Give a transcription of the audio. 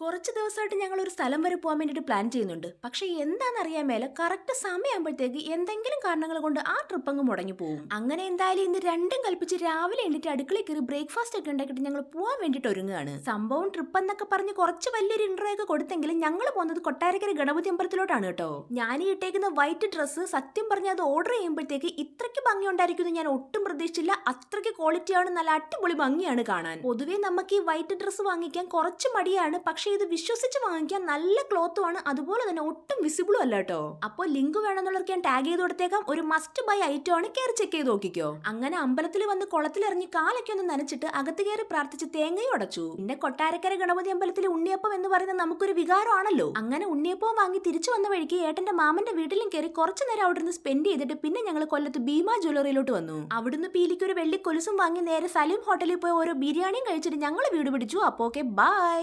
കുറച്ച് ദിവസമായിട്ട് ഞങ്ങൾ ഒരു സ്ഥലം വരെ പോകാൻ വേണ്ടിയിട്ട് പ്ലാൻ ചെയ്യുന്നുണ്ട്. പക്ഷേ എന്താണെന്ന് അറിയാൻ മേലെ കറക്റ്റ് സമയമാകുമ്പോഴത്തേക്ക് എന്തെങ്കിലും കാരണങ്ങൾ കൊണ്ട് ആ ട്രിപ്പ് അങ്ങ് മുടങ്ങി പോകും അങ്ങനെ എന്തായാലും ഇന്ന് രണ്ടും കൽപ്പിച്ച് രാവിലെ എണ്ണിട്ട് അടുക്കളയിൽ കയറി ബ്രേക്ക്ഫാസ്റ്റ് ഒക്കെ ഉണ്ടാക്കിയിട്ട് ഞങ്ങൾ പോകാൻ വേണ്ടിയിട്ട് ഒരുങ്ങുകയാണ്. സംഭവം ട്രിപ്പ് എന്നൊക്കെ പറഞ്ഞ് കുറച്ച് വലിയൊരു ഇൻട്രോ ഒക്കെ കൊടുത്തെങ്കിലും ഞങ്ങൾ പോകുന്നത് കൊട്ടാരക്കര ഗണപതി അമ്പലത്തിലോട്ടാണ് കേട്ടോ. ഞാൻ ഈ ഇട്ടേക്കുന്ന വൈറ്റ് ഡ്രസ്സ് സത്യം പറഞ്ഞ് അത് ഓർഡർ ചെയ്യുമ്പോഴത്തേക്ക് ഇത്രയ്ക്ക് ഭംഗി ഉണ്ടായിരിക്കുന്നു ഞാൻ ഒട്ടും പ്രതീക്ഷിച്ചില്ല. അത്രയ്ക്ക് ക്വാളിറ്റിയാണ് നല്ല അടിപൊളി ഭംഗിയാണ് കാണാൻ. പൊതുവേ നമുക്ക് ഈ വൈറ്റ് ഡ്രസ്സ് വാങ്ങിക്കാൻ കുറച്ച് മടിയാണ്. പക്ഷേ ഇത് വിശ്വസിച്ച് വാങ്ങിക്കാൻ നല്ല ക്ലോത്തും ആണ്. അതുപോലെ തന്നെ ഒട്ടും വിസിബിളും അല്ല കേട്ടോ അപ്പോൾ ലിങ്ക് വേണമെന്നുള്ളവർക്ക് ഞാൻ ടാഗ് ചെയ്ത് കൊടുത്തേക്കാം. ഒരു മസ്റ്റ് ബൈ ഐറ്റം ആണ്. കയറി ചെക്ക് ചെയ്ത് നോക്കിക്കോ. അങ്ങനെ അമ്പലത്തിൽ വന്ന് കുളത്തിലിറങ്ങി കാലൊക്കെ ഒന്ന് നനച്ചിട്ട് അകത്ത് കയറി പ്രാർത്ഥിച്ച് തേങ്ങയും അടച്ചു പിന്നെ കൊട്ടാരക്കര ഗണപതി അമ്പലത്തിൽ ഉണ്ണിയപ്പം എന്ന് പറയുന്നത് നമുക്കൊരു വികാരമാണല്ലോ. അങ്ങനെ ഉണ്ണിയപ്പവും വാങ്ങി തിരിച്ചു വന്ന വഴിക്ക് ഏട്ടന്റെ മാമന്റെ വീട്ടിലും കയറി കുറച്ചു നേരം അവിടെ നിന്ന് സ്പെൻഡ് ചെയ്തിട്ട് പിന്നെ ഞങ്ങൾ കൊല്ലത്ത് ഭീമ ജ്വല്ലറിയിലോട്ട് വന്നു. അവിടുന്ന് പീലിക്ക് ഒരു വെള്ളി കൊലുസും വാങ്ങി നേരെ സലീം ഹോട്ടലിൽ പോയി ഓരോ ബിരിയാണിയും കഴിച്ചിട്ട് ഞങ്ങൾ വീട് പിടിച്ചു. അപ്പോ ഓക്കെ ബൈ